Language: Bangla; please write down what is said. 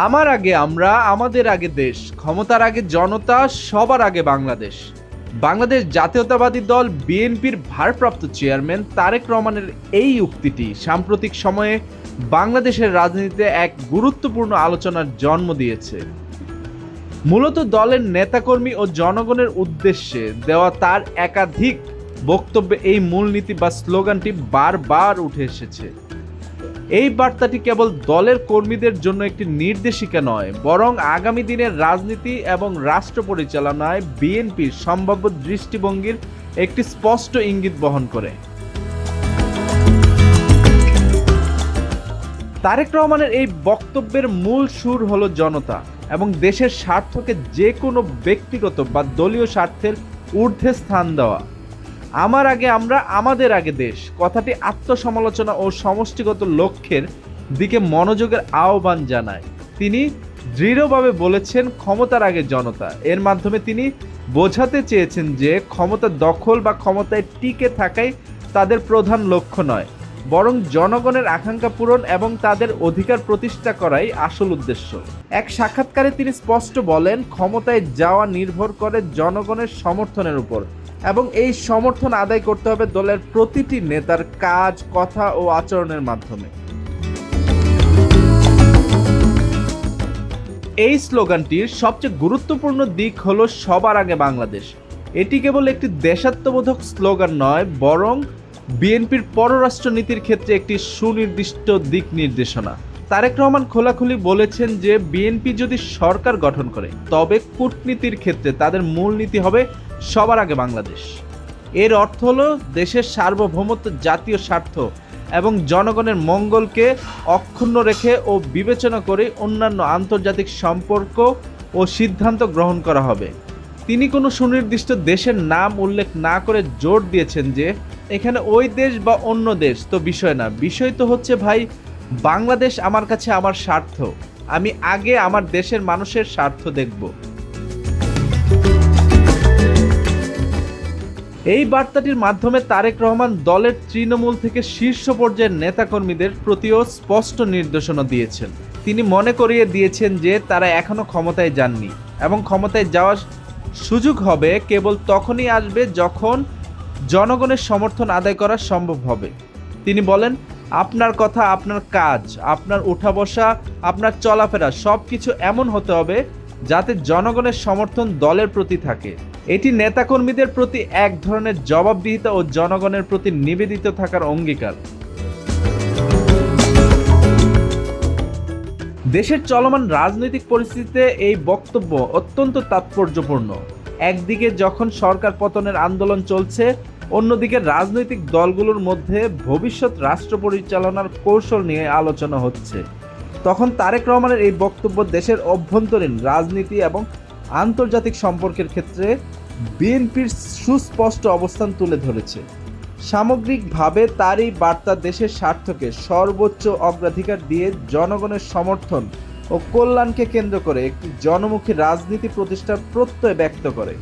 আমার আগে আমরা, আমাদের আগে দেশ, ক্ষমতার আগে জনতা, সবার আগে বাংলাদেশ। বাংলাদেশ জাতীয়তাবাদী দল, বিএনপির ভারপ্রাপ্ত চেয়ারম্যান তারেক রহমানের এই উক্তিটি সাম্প্রতিক সময়ে বাংলাদেশের রাজনীতিতে এক গুরুত্বপূর্ণ আলোচনার জন্ম দিয়েছে। মূলত দলের নেতাকর্মী ও জনগণের উদ্দেশ্যে দেওয়া তার একাধিক বক্তব্যে এই মূলনীতি বা স্লোগানটি বারবার উঠে এসেছে। এই বার্তাটি কেবল দলের কর্মীদের জন্য একটি নির্দেশিকা নয়, বরং আগামী দিনের রাজনীতি এবং রাষ্ট্র পরিচালনায় বিএনপির সম্ভাব্য দৃষ্টিভঙ্গির একটি স্পষ্ট ইঙ্গিত বহন করে। তারেক রহমানের এই বক্তব্যের মূল সুর হলো জনতা এবং দেশের স্বার্থকে যে কোনো ব্যক্তিগত বা দলীয় স্বার্থের ঊর্ধ্বে স্থান দেওয়া। আমার আগে আমরা, আমাদের আগে দেশ। কথাটি আত্মসমালোচনা ও সমষ্টিগত লক্ষ্যের দিকে মনোযোগের আহ্বান জানায়। তিনি দৃঢ়ভাবে বলেছেন ক্ষমতার আগে জনতা। এর মাধ্যমে তিনি বোঝাতে চেয়েছেন যে ক্ষমতা দখল বা ক্ষমতায় টিকে থাকাই তাদের প্রধান লক্ষ্য নয়, বরং জনগণের আকাঙ্ক্ষা পূরণ এবং তাদের অধিকার প্রতিষ্ঠা করাই আসল উদ্দেশ্য। এক সাক্ষাৎকারে তিনি স্পষ্ট বলেন, ক্ষমতায় যাওয়া নির্ভর করে জনগণের সমর্থনের উপর। এবং এই সমর্থন আদায় করতে হবে দলের প্রতিটি নেতার কাজ, কথা ও আচরণের মাধ্যমে। এই স্লোগানটির সবচেয়ে গুরুত্বপূর্ণ দিক হলো সবার আগে বাংলাদেশ। এটি কেবল একটি দেশাত্মবোধক স্লোগান নয়, বরং বিএনপির পররাষ্ট্র নীতির ক্ষেত্রে একটি সুনির্দিষ্ট দিক নির্দেশনা। তারেক রহমান খোলাখুলি বলেছেন যে, বিএনপি যদি সরকার গঠন করে, তবে কূটনীতির ক্ষেত্রে তাদের মূলনীতি হবে সবার আগে বাংলাদেশ। এর অর্থ হলো দেশের সার্বভৌমত্ব, জাতীয় স্বার্থ এবং জনগণের মঙ্গলকে অক্ষুণ্ণ রেখে ও বিবেচনা করে অন্যান্য আন্তর্জাতিক সম্পর্ক ও সিদ্ধান্ত গ্রহণ করা হবে। তিনি কোনো সুনির্দিষ্ট দেশের নাম উল্লেখ না করে জোর দিয়েছেন যে, এখানে ওই দেশ বা অন্য দেশ তো বিষয় না। বিষয় তো হচ্ছে ভাই বাংলাদেশ আমার কাছে আমার স্বার্থ। আমি আগে আমার দেশের মানুষের স্বার্থ দেখব। এই বার্তাটির মাধ্যমে তারেক রহমান দলের তৃণমূল থেকে শীর্ষ পর্যায়ের নেতাকর্মীদের প্রতিও স্পষ্ট নির্দেশনা দিয়েছেন। তিনি মনে করিয়ে দিয়েছেন যে তারা এখনও ক্ষমতায় যাননি এবং ক্ষমতায় যাওয়ার সুযোগ হবে কেবল তখনই আসবে যখন জনগণের সমর্থন আদায় করা সম্ভব হবে। তিনি বলেন আপনার কথা, আপনার কাজ, আপনার উঠা বসা, আপনার চলাফেরা সব কিছু এমন হতে হবে যাতে জনগণের সমর্থন দলের প্রতি থাকে। এটি নেতাকর্মীদের প্রতি এক ধরনের জবাবদিহিতা ও জনগণের প্রতি নিবেদিত থাকার অঙ্গীকার। দেশের চলমান রাজনৈতিক পরিস্থিতিতে এই বক্তব্য অত্যন্ত তাৎপর্যপূর্ণ। একদিকে যখন সরকার পতনের আন্দোলন চলছে অন্যদিকে রাজনৈতিক দলগুলোর মধ্যে ভবিষ্যৎ রাষ্ট্র পরিচালনার কৌশল নিয়ে আলোচনা হচ্ছে। তখন তারেক রহমানের এই বক্তব্য দেশের অভ্যন্তরীণ রাজনীতি এবং আন্তর্জাতিক সম্পর্কের ক্ষেত্রে বিএনপির সুস্পষ্ট অবস্থান তুলে ধরেছে। সামগ্রিকভাবে তার এই বার্তা দেশের স্বার্থকে সর্বোচ্চ অগ্রাধিকার দিয়ে জনগণের সমর্থন ও কল্যাণকে কেন্দ্র করে একটি জনমুখী রাজনীতি প্রতিষ্ঠার প্রত্যয় ব্যক্ত করে।